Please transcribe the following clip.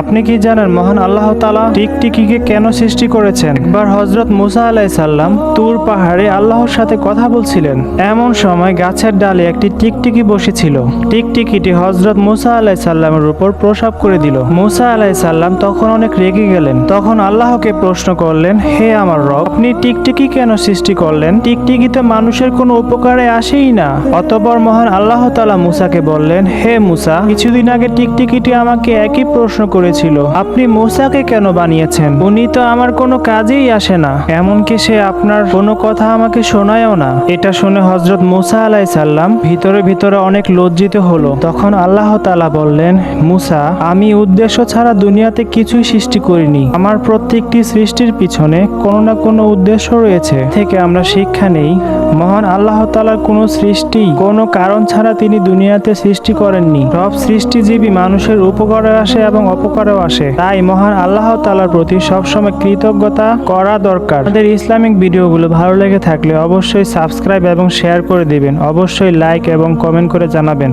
আপনি কি জানেন মহান আল্লাহ তালা টিকটিকিকে কেন সৃষ্টি করেছেন? একবার হজরত মুসা আলাই সাল্লাম তুর পাহাড়ে আল্লাহর সাথে কথা বলছিলেন। এমন সময় গাছের ডালে একটি টিকটিকি বসেছিল। টিকটিকিটি হজরত মুসা আলাই সাল্লামের উপর প্রসাব করে দিল। মুসা আলাই সাল্লাম তখন অনেক রেগে গেলেন। তখন আল্লাহকে প্রশ্ন করলেন, হে আমার রব, আপনি টিকটিকি কেন সৃষ্টি করলেন? টিকটিকি তো মানুষের কোনো উপকারে আসেই না। অতপর মহান আল্লাহ তালা মুসাকে বললেন, হে মুসা, কিছুদিন আগে টিকটিকিটি আমাকে একই প্রশ্ন করেছিল। আপনি মুসাকে কেন বানিয়েছেন? উনি তো আমার কোনো কাজেই আসে না। এমনকি সে আপনার কোনো কথা আমাকে শোনায়ও না। এটা শুনে হজরত মুসা আলাই সাল্লাম ভিতরে ভিতরে অনেক লজ্জিত হলো। তখন আল্লাহ তালা বললেন, মুসা, আমি উদ্দেশ্য ছাড়া দুনিয়াতে কিছুই সৃষ্টি করিনি। আমার প্রত্যেকটি সৃষ্টির পিছনে কোনো না কোনো উদ্দেশ্য রয়েছে। থেকে আমরা শিক্ষা নেই। মহান আল্লাহ তালার কোনো সৃষ্টি, কোনো কারণ ছাড়া তিনি দুনিয়াতে সৃষ্টি করেননি। সব সৃষ্টিজীবী মানুষের উপকারে আসে এবং অপকারেও আসে। তাই মহান আল্লাহ তালার প্রতি সবসময় কৃতজ্ঞতা করা দরকার। আমাদের ইসলামিক ভিডিওগুলো ভালো লেগে থাকলে অবশ্যই সাবস্ক্রাইব এবং শেয়ার করে দিবেন। অবশ্যই লাইক এবং কমেন্ট করে জানাবেন।